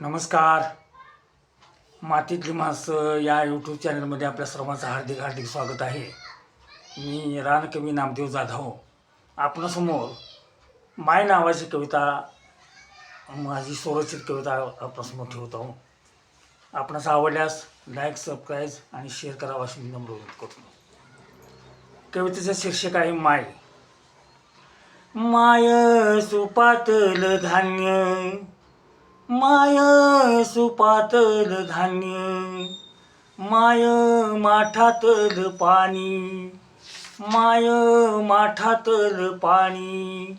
नमस्कार. मातीतली माणसं या यूट्यूब चॅनलमध्ये आपल्या सर्वांचं हार्दिक हार्दिक स्वागत आहे. मी रानकवी नामदेव जाधव. आपणासमोर माय नावाची कविता माझी सुरक्षित कविता आपणासमोर ठेवत आहो आपणास आवडल्यास लाईक सबस्क्राईब आणि शेअर करावा अशी मी नम्र विनंती करतो. कवितेचं शीर्षक आहे माय. माय सुपातल धान्य माय सुपातल धान्य माय माठातल पाणी माय माठातल पाणी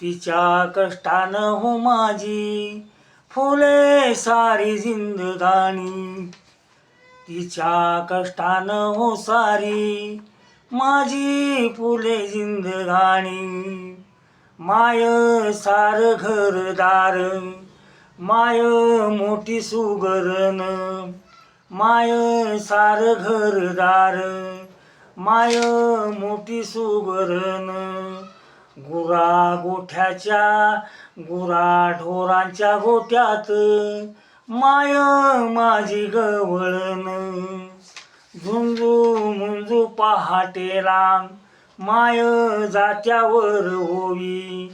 तिच्या कष्टानं हो माझी फुले सारी जिंदगाणी. तिच्या कष्टानं हो सारी माझी फुले जिंदगाणी. माय सार घरदार माय मोठी सुगरण माय सार घरदार माय मोठी सुगरण गुरा गोठ्याच्या गुरा ढोरांच्या गोठ्यात माय माझी गवळण. झुंजू मुंजू पहाटेला माय जात्यावर होवी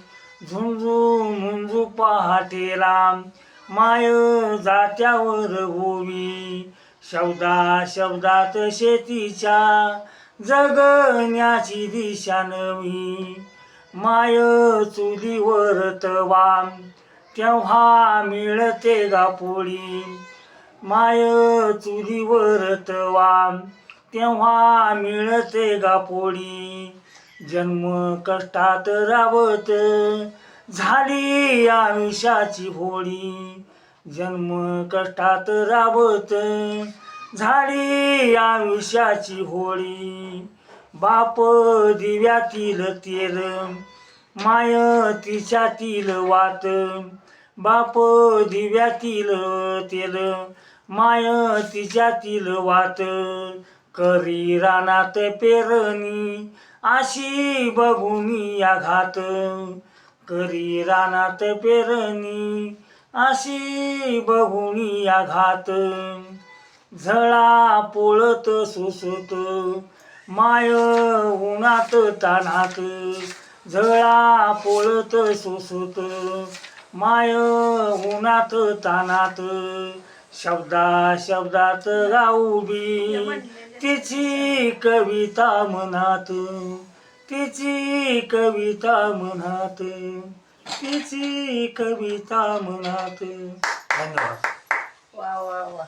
झुंजू मुंजू पहाटेला माय जात्यावर गोवी शब्दा शब्दात शेतीच्या जगण्याची दिशा नवी. माय चुलीवर तवा. तेव्हा मिळते गापोळी. माय चुलीवर तवा. तेव्हा मिळते गापोळी. जन्म कष्टात रावत झाली आयुष्याची होळी. जन्म कष्टात रावत झाली आयुष्याची होळी. बाप दिव्यातील तेल माय तिच्यातील वात. बाप दिव्यातील तेल माय तिच्यातील वात. करी रानात पेरणी अशी बघू मी आघात करी रानात पेरणी. अशी बघून आघात घात झळा पोळत सुसत माय उन्हात तानात झळा पोळत सुसत माय उन्हात तानात शब्दा शब्दात गाऊबी तिची कविता म्हणत तिची कविता म्हणत तिची कविता म्हणत धन्यवाद. वा वा वा.